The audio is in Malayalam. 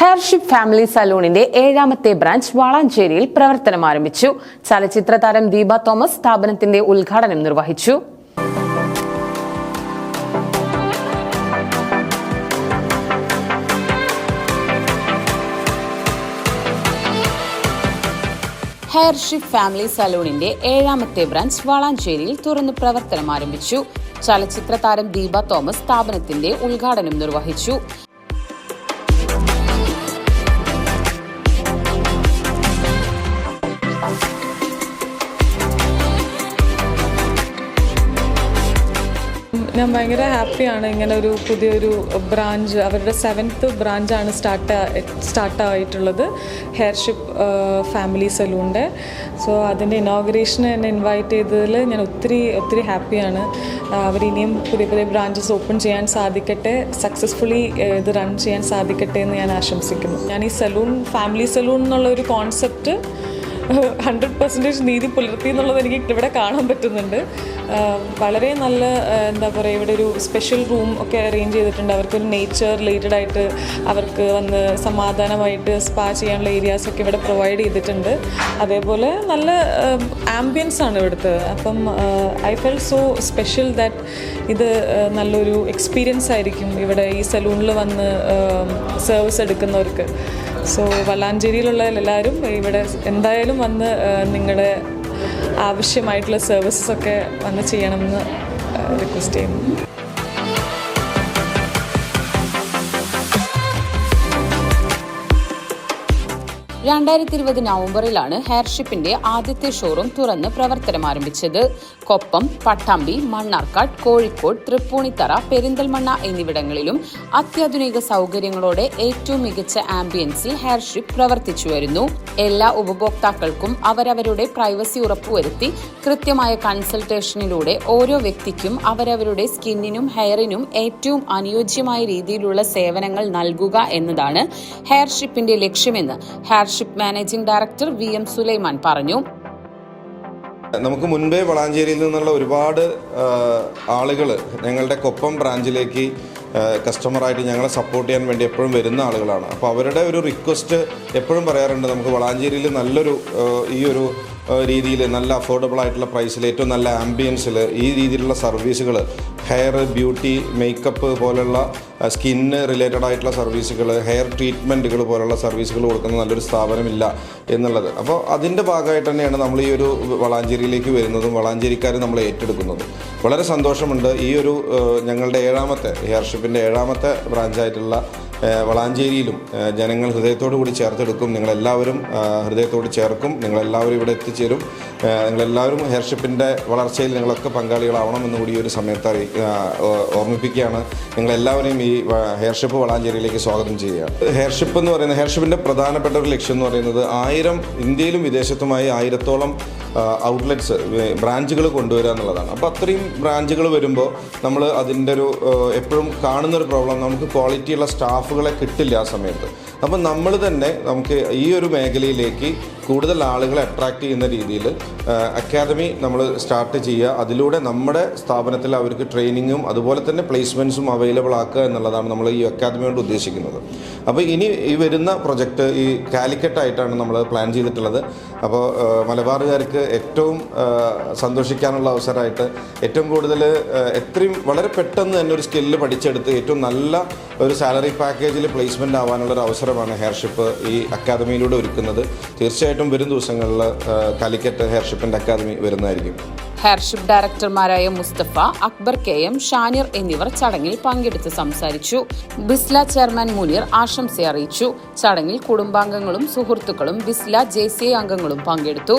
ഹെയർഷിപ്പ് ഫാമിലി സലൂണിന്റെ ഏഴാമത്തെ ബ്രാഞ്ച് വളാഞ്ചേരിയിൽ പ്രവർത്തനം ആരംഭിച്ചു. ചലച്ചിത്ര താരം ദീപ തോമസ് സ്ഥാപനത്തിന്റെ ഉദ്ഘാടനം നിർവഹിച്ചു. ഹെയർഷിപ്പ് ഫാമിലി സലൂണിന്റെ ഏഴാമത്തെ ബ്രാഞ്ച് വളാഞ്ചേരിയിൽ തുറന്ന് പ്രവർത്തനം ആരംഭിച്ചു. ചലച്ചിത്ര താരം ദീപ തോമസ് സ്ഥാപനത്തിന്റെ ഉദ്ഘാടനം നിർവഹിച്ചു. ഞാൻ ഭയങ്കര ഹാപ്പിയാണ് ഇങ്ങനെ ഒരു പുതിയൊരു ബ്രാഞ്ച് അവരുടെ സെവൻത്ത് ബ്രാഞ്ചാണ് സ്റ്റാർട്ട് സ്റ്റാർട്ട് ആയിട്ടുള്ളത് ഹെയർഷിപ്പ് ഫാമിലി സലൂണിന്റെ സോ അതിന്റെ ഇനോഗ്രേഷന് എന്നെ ഇൻവൈറ്റ് ചെയ്തതിൽ ഞാൻ ഒത്തിരി ഒത്തിരി ഹാപ്പിയാണ് അവർ അവരിനിയും പുതിയ പുതിയ ബ്രാഞ്ചസ് ഓപ്പൺ ചെയ്യാൻ സാധിക്കട്ടെ സക്സസ്ഫുള്ളി ഇത് റൺ ചെയ്യാൻ സാധിക്കട്ടെ എന്ന് ഞാൻ ആശംസിക്കുന്നു. ഞാൻ ഈ സലൂൺ ഫാമിലി സലൂൺ എന്നുള്ള ഒരു കോൺസെപ്റ്റ് ഹൺഡ്രഡ് പെർസെന്റേജ് നീതി പുലർത്തി എന്നുള്ളത് എനിക്ക് ഇവിടെ കാണാൻ പറ്റുന്നുണ്ട്. വളരെ നല്ല എന്താ പറയുക ഇവിടെ ഒരു സ്പെഷ്യൽ റൂം ഒക്കെ അറേഞ്ച് ചെയ്തിട്ടുണ്ട്. അവർക്കൊരു നേച്ചർ റിലേറ്റഡ് ആയിട്ട് അവർക്ക് വന്ന് സമാധാനമായിട്ട് സ്പാ ചെയ്യാനുള്ള ഏരിയാസ് ഒക്കെ ഇവിടെ പ്രൊവൈഡ് ചെയ്തിട്ടുണ്ട്. അതേപോലെ നല്ല ആംബിയൻസ് ആണ് ഇവിടുത്തെ. അപ്പം I feel so special that ഇത് നല്ലൊരു എക്സ്പീരിയൻസ് ആയിരിക്കും ഇവിടെ ഈ സലൂണിൽ വന്ന് സർവീസ് എടുക്കുന്നവർക്ക്. സോ വല്ലാഞ്ചേരിയിലുള്ള എല്ലാവരും ഇവിടെ എന്തായാലും വന്ന് നിങ്ങളുടെ ആവശ്യമായിട്ടുള്ള സർവീസസ് ഒക്കെ വന്ന് ചെയ്യണമെന്ന് റിക്വസ്റ്റ് ചെയ്യുന്നു. രണ്ടായിരത്തി ഇരുപത് നവംബറിലാണ് ഹെയർഷിപ്പിന്റെ ആദ്യത്തെ ഷോറൂം തുറന്ന് പ്രവർത്തനം ആരംഭിച്ചത്. കൊപ്പം പട്ടാമ്പി മണ്ണാർക്കാട് കോഴിക്കോട് തൃപ്പൂണിത്തറ പെരിന്തൽമണ്ണ എന്നിവിടങ്ങളിലും അത്യാധുനിക സൗകര്യങ്ങളോടെ ഏറ്റവും മികച്ച ആംബിയൻസിൽ ഹെയർഷിപ്പ് പ്രവർത്തിച്ചു വരുന്നു. എല്ലാ ഉപഭോക്താക്കൾക്കും അവരവരുടെ പ്രൈവസി ഉറപ്പുവരുത്തി കൃത്യമായ കൺസൾട്ടേഷനിലൂടെ ഓരോ വ്യക്തിക്കും അവരവരുടെ സ്കിന്നിനും ഹെയറിനും ഏറ്റവും അനുയോജ്യമായ രീതിയിലുള്ള സേവനങ്ങൾ നൽകുക എന്നതാണ് ഹെയർഷിപ്പിന്റെ ലക്ഷ്യമെന്ന് Hairship managing director V M Sulaiman പറഞ്ഞു. നമുക്ക് മുൻപേ വളാഞ്ചേരിയിൽ നിന്നുള്ള ഒരുപാട് ആളുകൾ ഞങ്ങളുടെ കൊപ്പം ബ്രാഞ്ചിലേക്ക് കസ്റ്റമറായിട്ട് ഞങ്ങളെ സപ്പോർട്ട് ചെയ്യാൻ വേണ്ടി എപ്പോഴും വരുന്ന ആളുകളാണ്. അപ്പോൾ അവരുടെ ഒരു റിക്വസ്റ്റ് എപ്പോഴും പറയാറുണ്ട് നമുക്ക് വളാഞ്ചേരിയിൽ നല്ലൊരു ഈ ഒരു രീതിയിൽ നല്ല അഫോർഡബിൾ ആയിട്ടുള്ള പ്രൈസിൽ ഏറ്റവും നല്ല ആംബിയൻസിൽ ഈ രീതിയിലുള്ള സർവീസുകൾ ഹെയർ ബ്യൂട്ടി മേക്കപ്പ് പോലുള്ള സ്കിന്ന് റിലേറ്റഡ് ആയിട്ടുള്ള സർവീസുകൾ ഹെയർ ട്രീറ്റ്മെന്റുകൾ പോലുള്ള സർവീസുകൾ കൊടുക്കുന്ന നല്ലൊരു സ്ഥാപനമില്ല എന്നുള്ളത്. അപ്പോൾ അതിന്റെ ഭാഗമായിട്ട് തന്നെയാണ് നമ്മൾ ഈ ഒരു വളാഞ്ചേരിയിലേക്ക് വരുന്നതും വളാഞ്ചേരിക്കാർ നമ്മൾ ഏറ്റെടുക്കുന്നതും. വളരെ സന്തോഷമുണ്ട്. ഈ ഒരു ഞങ്ങളുടെ ഏഴാമത്തെ ഹെയർഷിപ്പിന്റെ ഏഴാമത്തെ ബ്രാഞ്ചായിട്ടുള്ള വളാഞ്ചേരിയിലും ജനങ്ങൾ ഹൃദയത്തോടു കൂടി ചേർത്തെടുക്കും. നിങ്ങളെല്ലാവരും ഹൃദയത്തോട് ചേർക്കും. നിങ്ങളെല്ലാവരും ഇവിടെ എത്തിച്ചേരും. നിങ്ങളെല്ലാവരും ഹെയർഷിപ്പിന്റെ വളർച്ചയിൽ നിങ്ങളൊക്കെ പങ്കാളികളാവണം എന്നുകൂടി ഈ ഒരു സമയത്ത് അറി ഏഹ്, ഓ- ഓർമ്മിപ്പിക്കുകയാണ്. നിങ്ങളെല്ലാവരെയും ഈ ഹെയർഷിപ്പ് വളാഞ്ചേരിയിലേക്ക് സ്വാഗതം ചെയ്യുകയാണ്. ഹെയർഷിപ്പ് എന്ന് പറയുന്ന ഹെയർഷിപ്പിന്റെ പ്രധാനപ്പെട്ട ഒരു ലക്ഷ്യം എന്ന് പറയുന്നത് ആയിരം ഇന്ത്യയിലും വിദേശത്തുമായി ആയിരത്തോളം ഔട്ട്ലെറ്റ്സ് ബ്രാഞ്ചുകൾ കൊണ്ടുവരിക എന്നുള്ളതാണ്. അപ്പോൾ അത്രയും ബ്രാഞ്ചുകൾ വരുമ്പോൾ നമ്മൾ അതിന്റെ ഒരു എപ്പോഴും കാണുന്നൊരു പ്രോബ്ലം നമുക്ക് ക്വാളിറ്റിയുള്ള സ്റ്റാഫുകളെ കിട്ടില്ല ആ സമയത്ത്. അപ്പം നമ്മൾ തന്നെ നമുക്ക് ഈ ഒരു മേഖലയിലേക്ക് കൂടുതൽ ആളുകളെ അട്രാക്റ്റ് ചെയ്യുന്ന രീതിയിൽ അക്കാദമി നമ്മൾ സ്റ്റാർട്ട് ചെയ്യുക. അതിലൂടെ നമ്മുടെ സ്ഥാപനത്തിൽ അവർക്ക് ട്രെയിനിങ്ങും അതുപോലെ തന്നെ പ്ലേസ്മെന്റ്സും അവൈലബിൾ ആക്കുക എന്നുള്ളതാണ് നമ്മൾ ഈ അക്കാദമി കൊണ്ട് ഉദ്ദേശിക്കുന്നത്. അപ്പോൾ ഇനി ഈ വരുന്ന പ്രൊജക്റ്റ് ഈ കാലിക്കറ്റായിട്ടാണ് നമ്മൾ പ്ലാൻ ചെയ്തിട്ടുള്ളത്. അപ്പോൾ മലബാറുകാർക്ക് ഏറ്റവും സന്തോഷിക്കാനുള്ള അവസരമായിട്ട് ഏറ്റവും കൂടുതൽ എത്രയും വളരെ പെട്ടെന്ന് തന്നെ ഒരു സ്കില്ല് പഠിച്ചെടുത്ത് ഏറ്റവും നല്ല ഒരു സാലറി പാക്കേജിൽ പ്ലേസ്മെന്റ് ആവാനുള്ള ഒരു അവസരമാണ് ഹെയർഷിപ്പ് ഈ അക്കാദമിയിലൂടെ ഒരുക്കുന്നത്. തീർച്ചയായിട്ടും വരും ദിവസങ്ങളിൽ കാലിക്കറ്റ് ഹെയർഷിപ്പിന്റെ അക്കാദമി വരുന്നതായിരിക്കും. ഹെയർഷിപ്പ് ഡയറക്ടർമാരായ മുസ്തഫ അക്ബർ കെ എം ഷാനിർ എന്നിവർ ചടങ്ങിൽ പങ്കെടുത്ത് സംസാരിച്ചു. ബിസ്ല ചെയർമാൻ മുനീർ ആശംസ അറിയിച്ചു. ചടങ്ങിൽ കുടുംബാംഗങ്ങളും സുഹൃത്തുക്കളും ബിസ്ല ജെ അംഗങ്ങളും പങ്കെടുത്തു.